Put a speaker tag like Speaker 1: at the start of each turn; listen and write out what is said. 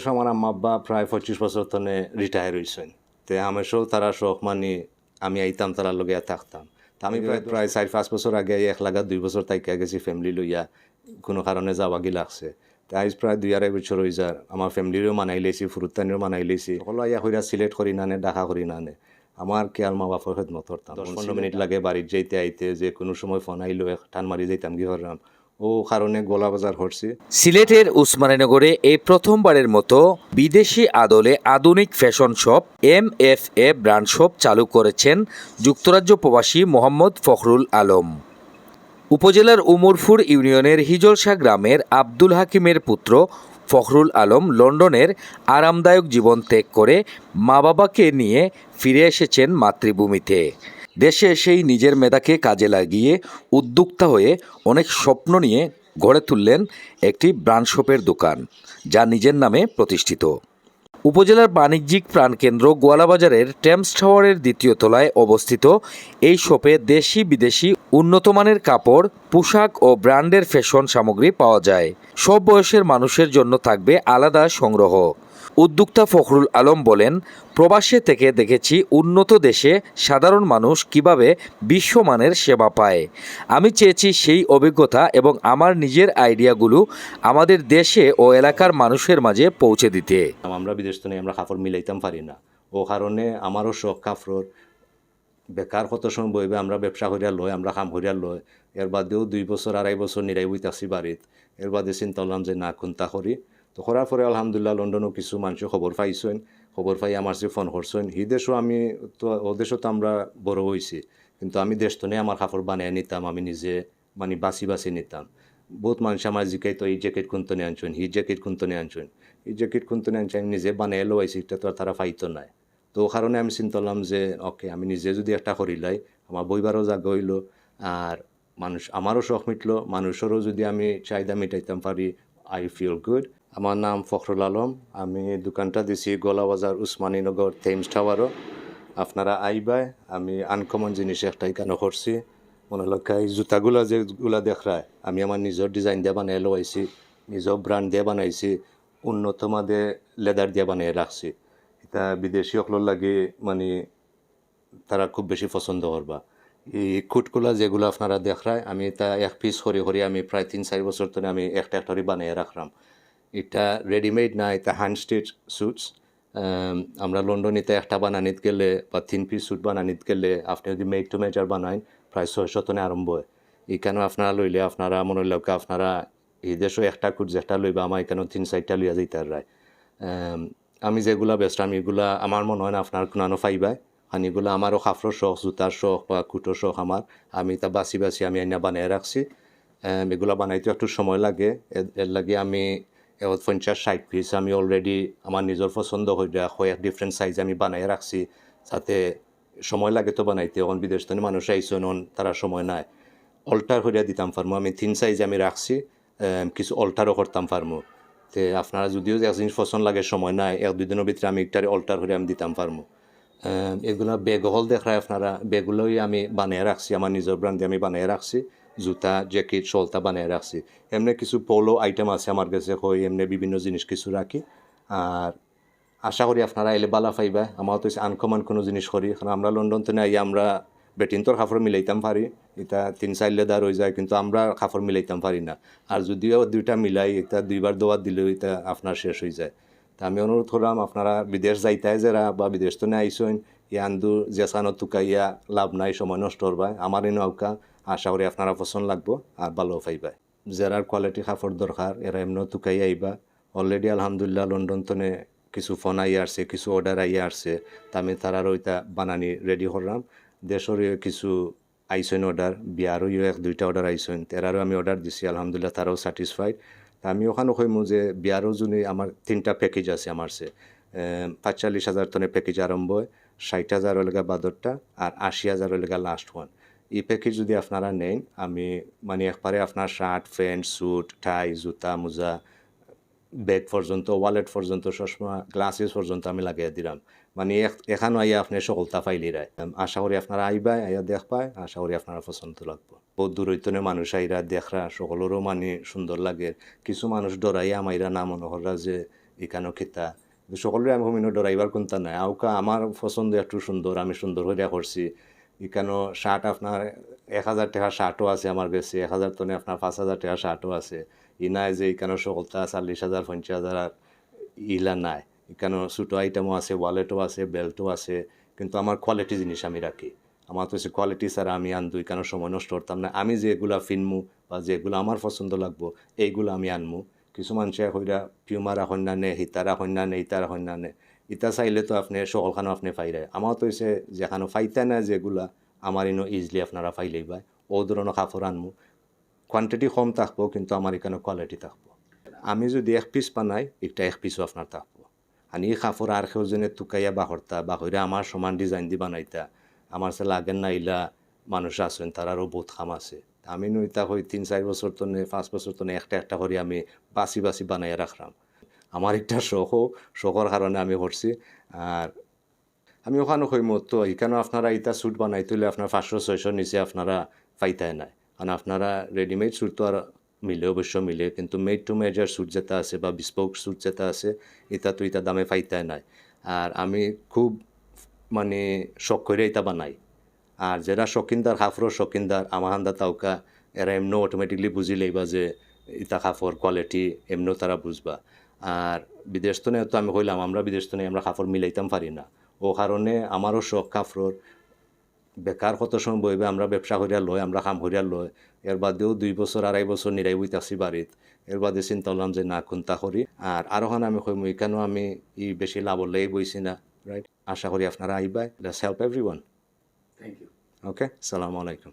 Speaker 1: বয়স আমার আম্মা আব্বা প্রায় পঁচিশ বছর তনে রিটায়ার হয়েছেন তে হামেশাও তারা শখ মানে আমি আইতাম তারার লগে থাকতাম। তা আমি প্রায় প্রায় চার পাঁচ বছর আগে এক লাগা দুই বছর তাইকা গেছি ফ্যামিলি লইয়া কোনো কারণে যাওয়াগি লাগছে। তা আজ প্রায় দুই আড়াই বছর হয়ে যার আমার ফ্যামিলিরও মানাই লেছি ফুরুত্তানিরও মানাই লেছি সকলো আইয়া হইরা সিলেক্ট করি নানে ডাকা করি নানে আমার কে আর মা বাপর খেদমত করতাম দশ পনেরো মিনিট লাগে বাড়ির যাইতে আইতে যে কোনো সময় ফোন আইলো এক টান মারি যাইতাম কি করলাম ও কারণে গোলা বাজার করছি
Speaker 2: সিলেটের উসমানীনগরে এই প্রথমবারের মতো বিদেশি আদলে আধুনিক fashion shop M F A brand shop চালু করেছেন যুক্তরাজ্য প্রবাসী মোহাম্মদ ফখরুল আলম। উপজেলার উমরপুর ইউনিয়নের হিজলশা গ্রামের আব্দুল হাকিমের পুত্র ফখরুল আলম লন্ডনের আরামদায়ক জীবন ত্যাগ করে মা বাবাকে নিয়ে ফিরে এসেছেন মাতৃভূমিতে। দেশে এসেই নিজের মেধাকে কাজে লাগিয়ে উদ্যোক্তা হয়ে অনেক স্বপ্ন নিয়ে গড়ে তুললেন একটি ব্রান্ড শপের দোকান, যা নিজের নামে প্রতিষ্ঠিত। উপজেলার বাণিজ্যিক প্রাণকেন্দ্র গোয়ালাবাজারের টেমস টাওয়ারের দ্বিতীয় তলায় অবস্থিত এই শপে দেশি বিদেশি উন্নতমানের কাপড়, পোশাক ও ব্র্যান্ডের ফ্যাশন সামগ্রী পাওয়া যায়। সব বয়সের মানুষের জন্য থাকবে আলাদা সংগ্রহ। উদ্যোক্তা ফখরুল আলম বলেন, প্রবাসে থেকে দেখেছি উন্নত দেশে সাধারণ মানুষ কীভাবে বিশ্বমানের সেবা পায়। আমি চেয়েছি সেই অভিজ্ঞতা এবং আমার নিজের আইডিয়াগুলো আমাদের দেশে ও এলাকার মানুষের মাঝে পৌঁছে দিতে।
Speaker 1: আমরা বিদেশ তো আমরা কাপড় মিলাইতাম পারি না। ও কারণে আমারও শখ কাপড়র বেকার কত সময় বইবে, আমরা ব্যবসা করিয়া লয় আমরা কাম করিয়া লয় এর বাদেও দুই বছর, আড়াই বছর নিরাই বইতাছি বাড়িত। এর বাদে চিন্তা করলাম যে না, কোনটা করি? তো করার পরে আলহামদুলিল্লাহ লন্ডনও কিছু মানুষ খবর পাইছেন খবর পাই আমার যে ফোন করছেন হি দেশও আমি তো ও দেশও তো আমরা বড় হয়েছি কিন্তু আমি দেশ তো আমার কাপড় বানিয়ে নিতাম, আমি নিজে মানে বাছি বাছি নিতাম। বহুত মানুষ আমার জিকাই তো, এই জ্যাকেট কোনতো নিয়ে আনছেন হি জ্যাকেট কোনতো নিয়ে আনছেন এই জ্যাকেট কোনতো নিয়ে আনছেন আমি নিজে বানিয়ে লোয়াইছি এটা তো আর তারা পাইতো নাই। তো কারণে আমি চিন্তা যে ওকে আমি নিজে যদি একটা করিলাই আমার বইবারও জায়গা হইল আর মানুষ আমারও শখ মিটলো মানুষেরও যদি আমি চাহিদা মিটাইতাম পারি আই ফিল গুড। আমার নাম ফখরুল আলম। আমি দোকানটা দিছি গোলাবাজার উসমানীনগর থেমস টাওয়ারও আপনারা আইবাই আমি আনকমন জিনিস একটা এখানে করছি? মনে লক্ষ্য জুতাগুলা যেগুলা দেখায়, আমি আমার নিজের ডিজাইন দিয়ে বানিয়ে লোয়াইছি নিজের ব্র্যান্ড দিয়ে বানাইছি উন্নত মাদে লেদার দিয়ে বানিয়ে রাখছি। এটা বিদেশি সকলের লাগে মানে তারা খুব বেশি পছন্দ করবা। এই কুটকুলা যেগুলো আপনারা দেখায়, আমি তা এক পিস করি করি আমি প্রায় তিন চার বছর ধরে আমি একটা একটা বানিয়ে রাখলাম। এটা রেডিমেড না এটা হ্যান্ড স্টিচ স্যুটস আমরা লন্ডনিতে একটা বানানিত গেলে বা তিন পিস স্যুট বানানিত গেলে আপনি যদি মেক টু মেজার বানাইন প্রায় ছয় টনে আরম্ভ হয়। এখানেও আপনারা লইলে আপনারা মনে লোক আপনারা এই দেশও একটা কুট যেটা লইবা আমার এখানেও তিন চারটা লইয়া যাইতে রায়। আমি যেগুলা আমি এগুলা আমার মনে হয় না আপনার কোনানো পাইবাই আর এগুলো আমারও কাপড়ের শখ জুতার শখ বা কুটোর শখ আমার। আমি তা বাছি বাছি আমি আইনা বানিয়ে রাখছি। এম, এগুলা বানাইতে একটু সময় লাগে। এর লাগে আমি এবার পঞ্চাশ ষাট পিস আমি অলরেডি আমার নিজের পছন্দ হয়ে যায় কয়েক ডিফারেন্ট সাইজ আমি বানাই রাখছি যাতে সময় লাগে তো বানাইতে এখন বিদেশ থেকে মানুষ আইসন তারা সময় নাই। অল্টার করিয়া দিতাম পারমু আমি তিন সাইজ আমি রাখছি কিছু অল্টারও করতাম পারমু তে আপনারা যদিও এক জিনিস পছন্দ লাগে সময় নাই এক দুই দিনের ভিতরে আমি একটারে অল্টার করে আমি দিতাম আহ, এগুলো বেগ হল দেখায় আপনারা বেগুলোই আমি বানিয়ে রাখছি আমার নিজের ব্র্যান্ডে আমি বানিয়ে রাখছি জুতা জ্যাকেট শলতা বানিয়ে রাখছি। এমনি কিছু পোলো আইটেম আছে আমার কাছে হই এমনি বিভিন্ন জিনিস কিছু রাখি। আর আশা করি আপনারা এলে বালা পাইবা। আমার তো আনকমন কোনো জিনিস করি। কারণ আমরা লন্ডন থেকে আই আমরা বেটিনতর কাপড় মিলাইতাম পারি। এটা তিন চার লেদার হয়ে যায়, কিন্তু আমরা কাপড় মিলাইতাম পারি না। আর যদিও দুইটা মিলাই এটা দুইবার দোয়ার দিলেও এটা আপনার শেষ হয়ে যায়। তা আমি অনুরোধ করলাম, আপনারা বিদেশ যাইতাই যারা বা বিদেশ তো আইসেন ইয়ান্দু জেসানো তুকাইয়া লাভ নাই, সময় নষ্ট করবাই আমার এই নৌকা আশা করি আপনারা পছন্দ লাগবো আর ভালো পাইবা যারার কোয়ালিটি কাপড় দরকার এরা এমনিও তুকাই আইবা অলরেডি আলহামদুলিল্লাহ লন্ডন তনে কিছু ফোন আইয়া আসছে কিছু অর্ডার আইয়া আসছে আমি তারার ওইটা বানানি রেডি করলাম দেশেরও কিছু আইসেন অর্ডার বিয়ারও এক, দুইটা অর্ডার আইসেন তেরারও আমি অর্ডার দিছি, আলহামদুলিল্লাহ তারাও স্যাটিসফাইড আমি ওখানে কইমু যে বিয়ারও জন্য আমার তিনটা প্যাকেজ আছে আমার সে পাঁচচল্লিশ হাজার টনের প্যাকেজ আরম্ভ হয়, ষাট হাজার হলেগা বাদরটা আর আশি হাজার হলেগা লাস্ট ওয়ান এই প্যাকেজ যদি আপনারা নেন, আমি মানে একবারে আপনার শার্ট প্যান্ট স্যুট টাই জুতা, মোজা ব্যাগ পর্যন্ত ওয়ালেট পর্যন্ত চশমা গ্লাসেস পর্যন্ত আমি লাগিয়ে দিলাম। মানে এখানো আইয়া আপনি সকলতা পাইলি রায়। আশা করি আপনারা আইবাই আইয়া দেখ পায় আশা করি আপনারা পছন্দ লাগবো। বহুত দূরৈতনে মানুষ আইরা দেখরা, সকলেরও মানে সুন্দর লাগে। কিছু মানুষ ডরাইয়া আমাইরা না মনে করা যে ইকানো খিতা। সকলের আমি কমিনো ডরাইবার কোনটা নাই। আউকা আমার পছন্দ একটু সুন্দর, আমি সুন্দর হইয়া করছি। ইকানো শার্ট আপনার এক হাজার টাকা শার্টও আছে আমার কাছে, এক হাজার টনে আপনার পাঁচ হাজার টাকার শার্টও আছে। ই নাই যে ইকানো সকলটা চল্লিশ হাজার, পঞ্চাশ হাজার আর ইলা নাই। এখানে ছোটো আইটেমও আছে, ওয়ালেটও আছে, বেল্টও আছে, কিন্তু আমার কোয়ালিটি জিনিস আমি রাখি। আমার তো সে কোয়ালিটি ছাড়া আমি আনব এখানে সময় নষ্ট করতাম না। আমি যেগুলা ফিনমু বা যেগুলো আমার পছন্দ লাগবো, এইগুলো আমি আনমু। কিছু মানুষে হইরা পিউমা রাখন না নে হিতা রাখন না নে ইতা রাখন না ইতা চাইলে তো আপনি সকলখানো আপনি ফাইরে আমার তো হচ্ছে যেখানে ফাইতে না যেগুলা আমার ইনো ইজিলি আপনারা ফাইলেই পায় ও ধরনের কাপড় আনমু। কোয়ান্টিটি কম থাকব, কিন্তু আমার এখানে কোয়ালিটি থাকব। আমি যদি এক পিস বানাই একটা এক পিসও আপনার থাকব। আর এই কাপড় আর কেউ জনে তুকাইয়া বাহরতা বাহরে আমার সমান ডিজাইন দি বানাইতা। আমার সে লাগেন না ইলা মানুষ আছেন তারারও বহুত খাম আছে। আমি নইতা হই তিন, চার বছর তো পাঁচ বছর তো একটা একটা করে আমি বাসি বাসি বানাইয়া রাখলাম। আমার একটা শখও শখর কারণে আমি করছি। আর আমি ওখানে কইম তো এখানে আপনারা ইটা স্যুট বানাই তুলে আপনার পাঁচশো, ছয়শো নিচে আপনারা পাইতাই নাই। কারণ আপনারা রেডিমেড স্যুট তো আর মিলে, অবশ্য মিলে, কিন্তু মেড টু মেজার স্যুট যেটা আছে বা বিস্পোক স্যুট যেটা আছে, এটা তো এটা দামে পাইতাই নাই। আর আমি খুব মানে শখ করে এটা বানাই। আর যারা শৌখিনদার কাপড়ের শৌখিনদার, আমাহান্দা তাওকা, এরা এমনি অটোমেটিকলি বুঝি লইবা যে ইটা কাপড় কোয়ালিটি এমনিও তারা বুঝবা। আর বিদেশ তো তো আমি কইলাম, আমরা বিদেশ তো আমরা কাপড় মিলাইতাম পারি না। ও কারণে আমারও শখ কাপড়র বেকার কত সময় বইবে, আমরা ব্যবসা করিয়া লয় আমরা কাম করিয়া লয় এর বাদেও দুই বছর, আড়াই বছর নিরাই বইতাছি বাড়িত। এর বাদে চিন্তা করলাম যে না, কোনটা করি। আর আরও খান আমি কইম এখানেও আমি ই বেশি লাভ হলেই বইছি না? রাইট আশা করি আপনারা আইবাই। Let's help every
Speaker 3: Thank you.
Speaker 1: Okay. Assalamu alaikum.